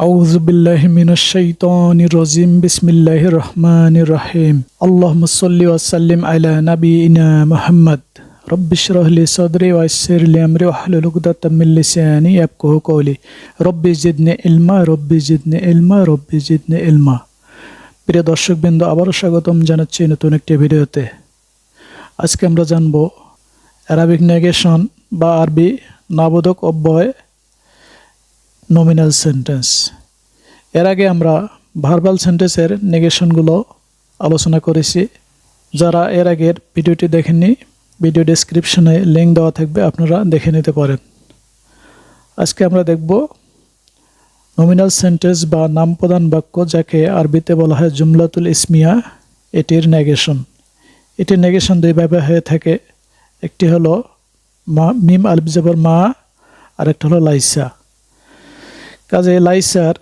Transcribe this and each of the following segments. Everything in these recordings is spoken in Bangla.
أعوذ بالله من الشيطان الرجيم بسم الله الرحمن الرحيم اللهم صل وسلم على نبينا محمد رب اشرح لي صدري ويسر لي أمري واحلل عقدة من لساني يفقهوا قولي رب زدني علما رب زدني علما رب زدني علما প্রিয় দর্শকবৃন্দ আবারও স্বাগতম জানাচ্ছি নতুন একটি ভিডিওতে আজকে আমরা জানব অ্যারাবিক নেগেশন বা আরবি নাবোধক অব্যয় নমিনাল সেন্টেন্স এর আগে আমরা ভার্বাল সেন্টেন্সের নেগেশনগুলো আলোচনা করেছি। যারা এর আগের ভিডিওটি দেখেননি ভিডিও ডেসক্রিপশনে লিঙ্ক দেওয়া থাকবে, আপনারা দেখে নিতে পারেন। আজকে আমরা দেখব নমিনাল সেন্টেন্স বা নাম প্রধান বাক্য যাকে আরবিতে বলা হয় জুমলাতুল ইসমিয়া, এটির নেগেশন এটির নেগেশন দুইভাবে হয়ে থাকে। একটি হলো মা মিম আলিফ জবর মা আর একটা হলো লাইসা। কাজে লাইসার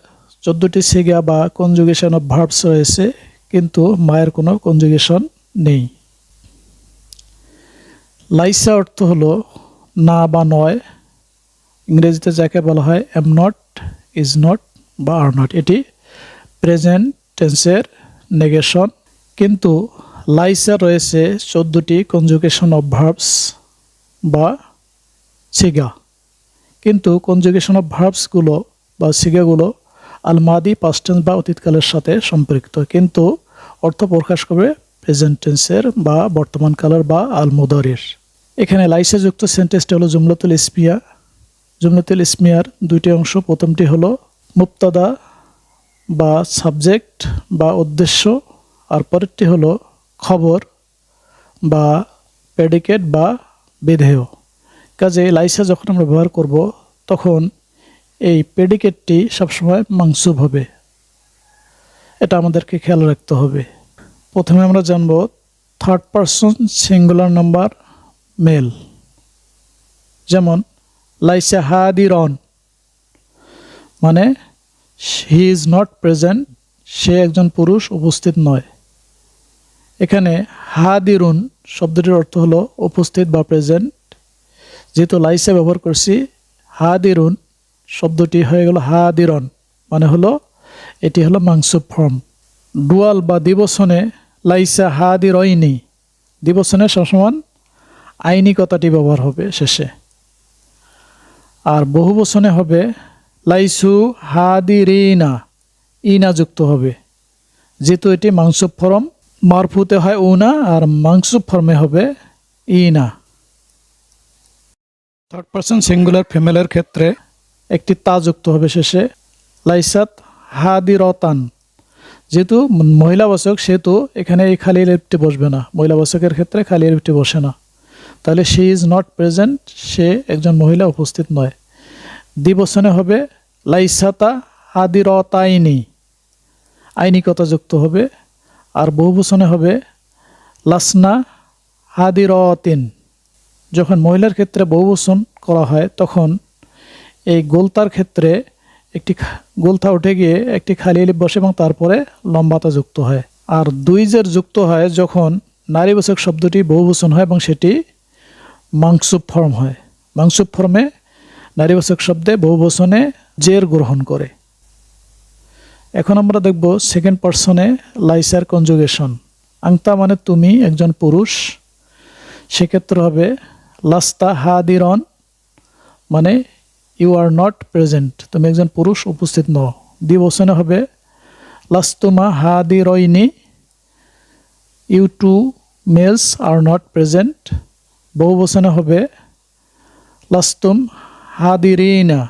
চোদ্দোটি সিগা বা কনজুগেশন অফ ভার্বস রয়েছে, কিন্তু মায়ের কোনো কনজুগেশন নেই। লাইসা অর্থ হলো না বা নয়। ইংরেজিতে যাকে বলা হয় এম নট ইজ নট বা আর নট এটি প্রেজেন্ট টেন্সের নেগেশন কিন্তু লাইসা রয়েছে চোদ্দোটি কনজুগেশন অফ ভার্বস বা সিগা। কিন্তু কনজুগেশন অফ ভার্বসগুলো বা সিগাগুলো আলমাদি পাস্টেন্স বা অতীতকালের সাথে সম্পৃক্ত। কিন্তু অর্থ প্রকাশ করবে প্রেজেন্টেন্সের বা বর্তমান কালের বা আলমুদরের। এখানে লাইসে যুক্ত সেন্টেন্সটি হলো জুমলাতুল ইসমিয়া। জুমলাতুল ইসমিয়ার দুইটি অংশ, প্রথমটি হলো মুক্তাদা বা সাবজেক্ট বা উদ্দেশ্য, আর পরেরটি হলো খবর বা প্রেডিকেট বা বিধেয়। কাজে লাইসা যখন আমরা ব্যবহার করব, তখন এই প্রেডিকেটটি সবসময় মাংসুব হবে। এটা আমাদেরকে খেয়াল রাখতে হবে। প্রথমে আমরা জানব third person singular number male যেমন, লাইসা হাদিরন। মানে হি ইজ নট প্রেজেন্ট সে একজন পুরুষ, উপস্থিত নয়। এখানে হাদিরুন শব্দটির অর্থ হলো উপস্থিত বা প্রেজেন্ট যেহেতু লাইসা ব্যবহার করছি, হাদিরুন শব্দটি হয়ে গেল হাদিরন মানে হলো এটি হলো মাংস ফর্ম ডুয়াল বা দিবসনে লাইসা হাদিরইনি। দিবসনে সবসময় আইনি কথাটি ব্যবহার হবে শেষে। আর বহু বচনে হবে লাইসু হাদিরিনা, ইনা যুক্ত হবে। যেহেতু এটি মাংস ফর্ম মারফুতে হয় উনা আর মাংস ফর্মে হবে ইনা। থার্ড পার্সন সিঙ্গুলার ফিমেলের ক্ষেত্রে একটি তা যুক্ত হবে শেষে। লাইসাত হাদিরতান। যেহেতু মহিলা মহিলাবাচক সেহেতু এখানে এই খালি লিপটি বসবে না। মহিলা মহিলাবাচকের ক্ষেত্রে খালি লিপটি বসে না। তাহলে শি ইজ নট প্রেজেন্ট সে একজন মহিলা উপস্থিত নয়। দ্বিবচনে হবে লাইসাতা হাদিরতাইনি। আইনিকতা যুক্ত হবে। আর বহুবচনে হবে লাসনা হাদিরতিন। যখন মহিলার ক্ষেত্রে বহুবচন করা হয়, তখন এই গোলতার ক্ষেত্রে একটি গোলতা উঠে গিয়ে একটি খালি লিপ বসে এবং তারপরে লম্বাতা যুক্ত হয়। আর দুই জের যুক্ত হয় যখন নারীবাচক শব্দটি বহুবচন হয় এবং সেটি মাংসুপ ফর্ম হয়। মাংসুপ ফর্মে নারীবাচক শব্দে বহুবচনে জের গ্রহণ করে। এখন আমরা দেখব সেকেন্ড পার্সনে লাইসার কনজুগেশন আংতা মানে তুমি একজন পুরুষ, সেক্ষেত্রে হবে লাস্তা হাদিরন মানে ইউ আর নট প্রেজেন্ট, তুমি একজন পুরুষ উপস্থিত নও। দ্বিবচনে হবে, লাস্তুমা হাদি রইনি, you two males are not present. বহু বচনে হবে, লাস্তুম হাদিরিনা,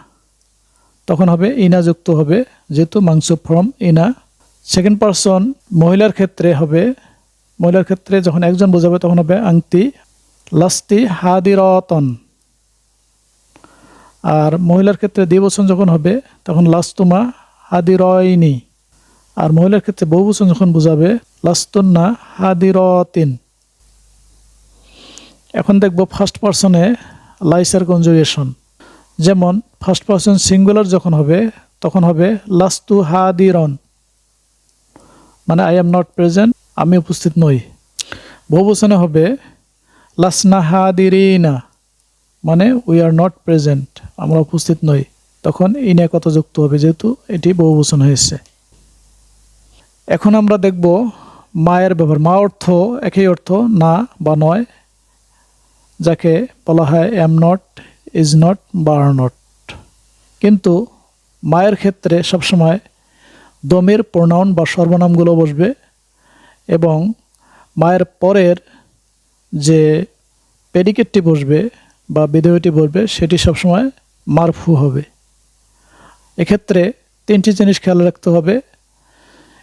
তখন হবে ইনা যুক্ত হবে, যেহেতু মাংস ফর্ম ইনা। সেকেন্ড পারসন মহিলার ক্ষেত্রে হবে, মহিলার ক্ষেত্রে যখন একজন বোঝাবে তখন হবে আংতি লাস্তি হাদিরতন আর মহিলার ক্ষেত্রে দ্বিবচন যখন হবে, তখন লাস্তুমা হাদিরয়নি আর মহিলার ক্ষেত্রে বহু বহুবচন যখন বোঝাবে, লাস্তুন্না হাদিরতিন। এখন দেখব ফার্স্ট পার্সনে লাইসার কনজুগেশন যেমন ফার্স্ট পার্সন সিঙ্গুলার যখন হবে, তখন হবে লাস্তু হাদিরন। মানে আই এম নট প্রেজেন্ট আমি উপস্থিত নই। বহুবচনে হবে, লাসনা হাদিরিনা। মানে উই আর নট প্রেজেন্ট আমরা উপস্থিত নই। তখন ইনে কত যুক্ত হবে, যেহেতু এটি বহুবচন হয়েছে। এখন আমরা দেখব মায়ের ব্যবহার। মা অর্থ একই অর্থ, না বা নয়, যাকে বলা হয় এম নট ইজ নট বা আর নট কিন্তু মায়ের ক্ষেত্রে সবসময় দমের প্রোনাউন বা সর্বনামগুলো বসবে এবং মায়ের পরের যে প্যাডিকেটটি বসবে বা বিধেয়টি বলবে, সেটি সবসময় মারফু হবে। এক্ষেত্রে তিনটি জিনিস খেয়াল রাখতে হবে।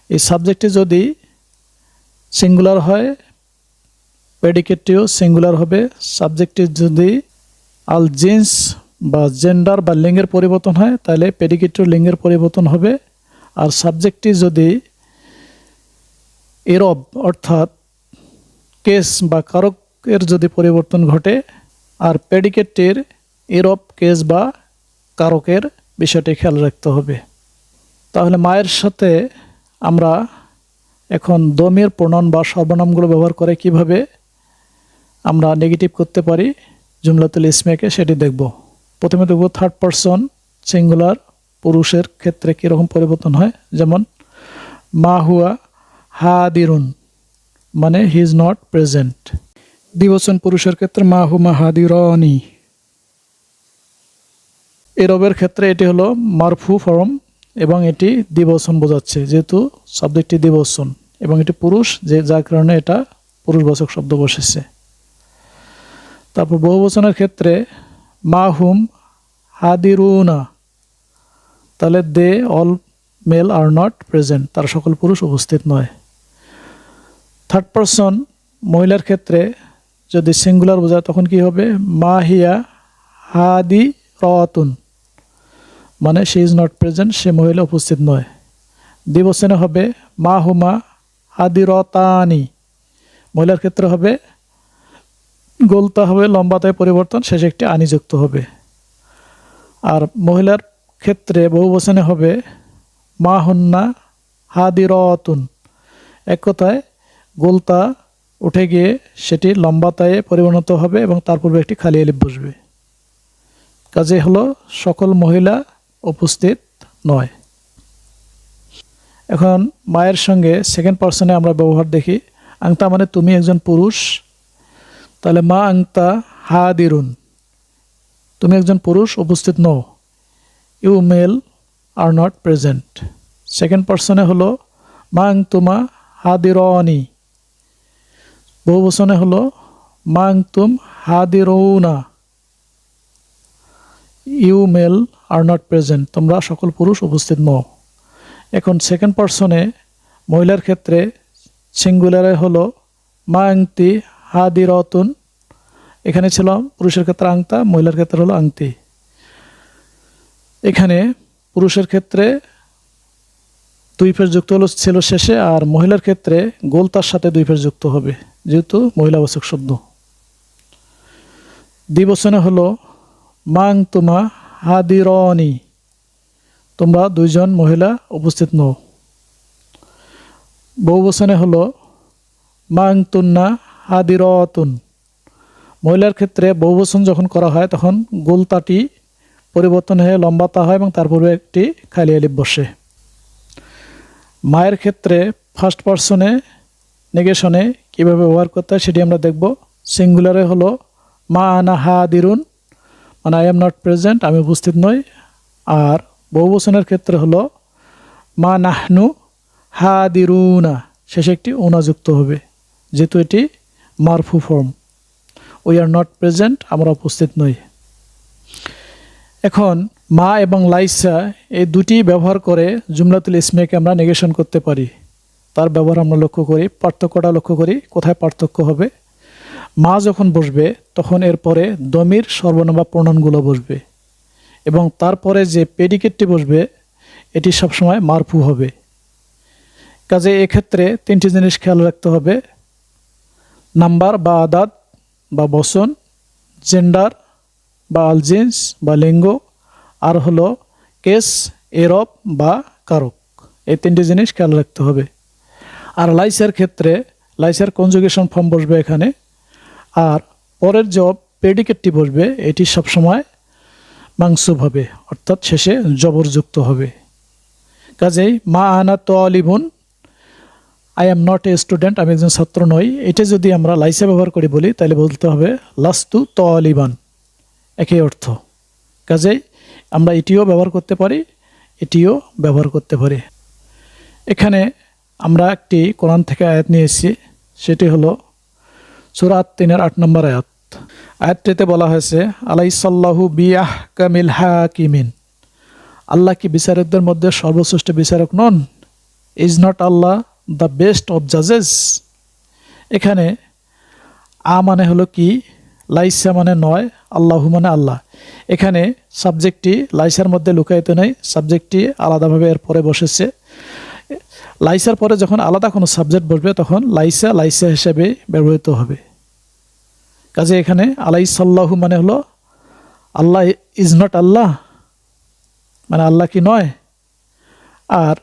এই সাবজেক্টটি যদি সিঙ্গুলার হয় প্যাডিকেটটিও সিঙ্গুলার হবে। সাবজেক্টটি যদি আল জিন্স বা জেন্ডার বা লিঙ্গের পরিবর্তন হয়, তাহলে প্যাডিকেটটিও লিঙ্গের পরিবর্তন হবে। আর সাবজেক্টটি যদি এরব, অর্থাৎ কেস বা কারকের যদি পরিবর্তন ঘটে আর প্যাডিকেটটির এরব কেস বা কারকের বিষয়টি খেয়াল রাখতে হবে। তাহলে মায়ের সাথে আমরা এখন দমের প্রণয়ন বা সর্বনামগুলো ব্যবহার করে কীভাবে আমরা নেগেটিভ করতে পারি, জুমলাতুল ইসমেকে সেটি দেখব। প্রথমে দেখব থার্ড পারসন সিঙ্গুলার পুরুষের ক্ষেত্রে কীরকম পরিবর্তন হয়। যেমন, মা হুয়া হা হাদিরুন মানে হি ইজ নট প্রেজেন্ট দ্বিবচন পুরুষের ক্ষেত্রে মা হুমা হাদিরনি এরবের ক্ষেত্রে এটি হলো মারফু ফর্ম এবং এটি দ্বিবচন বোঝাচ্ছে, যেহেতু শব্দটি দ্বিবচন এবং এটি পুরুষ, যে যার কারণে এটা পুরুষবাচক শব্দ বসেছে। তারপর বহুবচনের ক্ষেত্রে মা হুম হাদিরুনা তাহলে they all male are not present, তারা সকল পুরুষ উপস্থিত নয়। থার্ড পারসন মহিলার ক্ষেত্রে যদি সিঙ্গুলার বোঝায়, তখন কি হবে? মা হিয়া হাদি রতুন মানে সে ইজ নট প্রেজেন্ট সে মহিলা উপস্থিত নয়। দিবসেনে হবে, মা হুমা হাদি রতানি। মহিলার ক্ষেত্রে হবে, গোলতা হবে, লম্বাতায় পরিবর্তন, শেষে একটি আনিযুক্ত হবে। আর মহিলার ক্ষেত্রে বহু বচনে হবে, মা হন্না হাদিরতুন এক কথায়, গোলতা উঠে গিয়ে সেটি লম্বা তায়ে পরিণত হবে এবং তার পূর্বে একটি খালি এলিপ বসবে। কাজে হলো সকল মহিলা উপস্থিত নয়। এখন মায়ের সঙ্গে সেকেন্ড পার্সনে আমরা ব্যবহার দেখি। আংতা মানে তুমি একজন পুরুষ, তাহলে মা আংতা হা দিরুন তুমি একজন পুরুষ, উপস্থিত নও। You male are not present. Second পার্সনে হলো মা আংতুমা হাদিরনি। বহু বচনে হলো, মা আংতুম হাদিরৌনা। You male are not present. তোমরা সকল পুরুষ উপস্থিত নও। এখন সেকেন্ড পার্সনে মহিলার ক্ষেত্রে সিঙ্গুলারে হলো, মা আংতি হাদিরতুন। এখানে ছিল পুরুষের ক্ষেত্রে আংতা, মহিলার ক্ষেত্রে হলো আংতি। এখানে পুরুষের ক্ষেত্রে দুই ফের যুক্ত হলো ছিল শেষে, আর মহিলার ক্ষেত্রে গোল তার সাথে দুই ফের যুক্ত হবে, যেহেতু মহিলা মহিলাবাচক শব্দ দ্বিবচনে হলো, মাং তুমা হাদিরনি তোমরা দুইজন মহিলা উপস্থিত নও। বহুবচনে হলো, মাং তুন্না হাদিরতুন মহিলার ক্ষেত্রে বহুবচন যখন করা হয়, তখন গোলতাটি পরিবর্তন হয়ে লম্বাতা হয় এবং তার পূর্বে একটি খালি আলিপ বসে। মায়ের ক্ষেত্রে ফার্স্ট পার্সনে নেগেশনে কীভাবে ব্যবহার করতে হয় সেটি আমরা দেখব। সিঙ্গুলারে হলো, মা আনা হা দিরুন মানে আই এম নট প্রেজেন্ট আমি উপস্থিত নই আর বহুবচনের ক্ষেত্রে হলো, মা নাহনু হা দিরুনা শেষে একটি ওনাযুক্ত হবে, যেহেতু এটি মারফু form. We are not present আমরা উপস্থিত নই এখন মা এবং লাইসা এই দুটি ব্যবহার করে জুমলাতুল ইসমেকে আমরা নেগেশন করতে পারি। তার ব্যবহার আমরা লক্ষ্য করি, পার্থক্যটা লক্ষ্য করি, কোথায় পার্থক্য হবে? মা যখন বসবে, তখন এরপরে দমির সর্বনাম বা প্রণয়নগুলো বসবে এবং তারপরে যে পেডিকেটটি বসবে, এটি সবসময় মারফু হবে। কাজে এক্ষেত্রে তিনটি জিনিস খেয়াল রাখতে হবে। নাম্বার বা আদাত বা বসন, জেন্ডার বা আলজেন্স বা লিঙ্গ আর হলো কেস, এরব বা কারক। এই তিনটি জিনিস খেয়াল রাখতে হবে। আর লাইসের ক্ষেত্রে, লাইসের কনজুগেশন ফর্ম বসবে এখানে। আর পরের জব প্রেডিকেটটি বসবে, এটি সবসময় মাংসুব হবে, অর্থাৎ শেষে জবরযুক্ত হবে। কাজেই, মা আনা তো আলিবুন I am not a student আমি একজন ছাত্র নই। এটা যদি আমরা লাইসা ব্যবহার করি বলি, তাহলে বলতে হবে, লাস্তু ত আলিবান একই অর্থ। কাজেই আমরা এটিও ব্যবহার করতে পারি, এটিও ব্যবহার করতে পারি। এখানে আমরা একটি কোরআন থেকে আয়াত নিয়ে এসেছি, সেটি হলো সুরাত তিনের আট নম্বর আয়াত। আয়াতটিতে বলা হয়েছে, আলাইসাল্লাহু বিয়াহ কামিল হাকিমিন। আল্লাহ কি বিচারকদের মধ্যে সর্বশ্রেষ্ঠ বিচারক নন? Is not Allah the best of জাজেস এখানে আ মানে হলো কি? লাইসা মানে নয়, আল্লাহু মানে আল্লাহ। এখানে সাবজেক্টটি লাইসার মধ্যে লুকায়িত নেই, সাবজেক্টটি আলাদাভাবে এর পরে বসেছে। লাইসার পরে যখন আলাদা কোনো সাবজেক্ট বসবে, তখন লাইসা লাইসা হিসেবে ব্যবহৃত হবে। কাজে এখানে আলাই সাল্লাহু মানে হলো, আল্লাহ ইজ নট আল্লাহ মানে আল্লাহ কি নয়। আর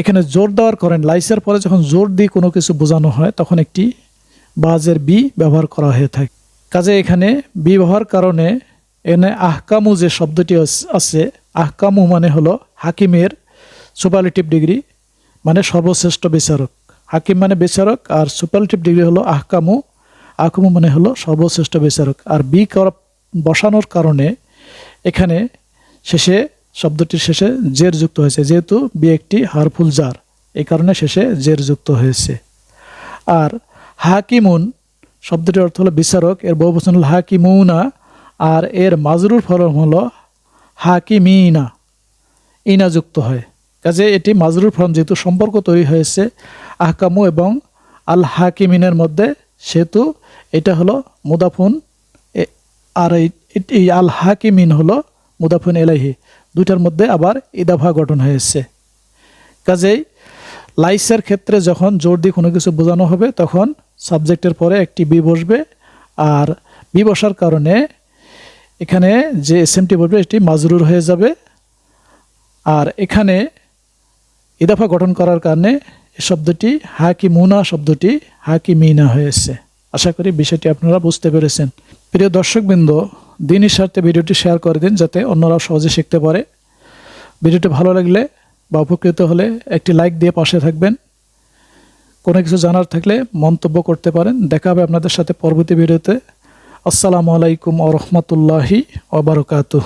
এখানে জোর দেওয়ার করেন, লাইসের পরে যখন জোর দিয়ে কোনো কিছু বোঝানো হয়, তখন একটি বাজের বি ব্যবহার করা হয়ে থাকে। কাজে এখানে বি ব্যবহার কারণে এনে আহকামু যে শব্দটি আছে, আহকামু মানে হলো হাকিমের সুপারলেটিভ ডিগ্রি মানে সর্বশ্রেষ্ঠ বিচারক। হাকিম মানে বিচারক আর সুপারলেটিভ ডিগ্রি হলো আহকামু আহকামু মানে হলো সর্বশ্রেষ্ঠ বিচারক। আর বি বসানোর কারণে এখানে শেষে, শব্দটির শেষে জের যুক্ত হয়েছে, যেহেতু বি একটি হারফুল জার, এই কারণে শেষে জের যুক্ত হয়েছে। আর হাকিমুন শব্দটির অর্থ হলো বিচারক, এর বহুবচন হলো হাকিমুনা, আর এর মাজরুর ফরম হলো হাকিমিনা, ইনা যুক্ত হয়। কাজে এটি মাজরুর ফর্ম যেহেতু সম্পর্ক তৈরি হয়েছে, আহকামু এবং আল হাকিমিনের মধ্যে, সেহেতু এটা হলো মুদাফুন আর এই- আল হাকিমিন হলো মুদাফুন এলাহি দুইটার মধ্যে আবার ইদাফা গঠন হয়েছে। কাজেই লাইসের ক্ষেত্রে যখন জোর দিয়ে কোনো কিছু বোঝানো হবে, তখন সাবজেক্টের পরে একটি বি বসবে আর বি বসার কারণে এখানে যে এসএমটি বসবে এটি মাজরুর হয়ে যাবে। আর এখানে ইদাফা গঠন করার কারণে এই শব্দটি হাকি মুনা শব্দটি হাকি মিনা হয়েছে। আশা করি বিষয়টি আপনারা বুঝতে পেরেছেন। প্রিয় দর্শকবৃন্দ দিনই স্বার্থে ভিডিওটি শেয়ার করে দিন যাতে অন্যরাও সহজে শিখতে পারে। ভিডিওটি ভালো লাগলে বা উপকৃত হলে একটি লাইক দিয়ে পাশে থাকবেন। কোনো কিছু জানার থাকলে মন্তব্য করতে পারেন। দেখা হবে আপনাদের সাথে পরবর্তী ভিডিওতে। আসসালামু আলাইকুম আ রহমতুল্লাহি ওবরকাতুহ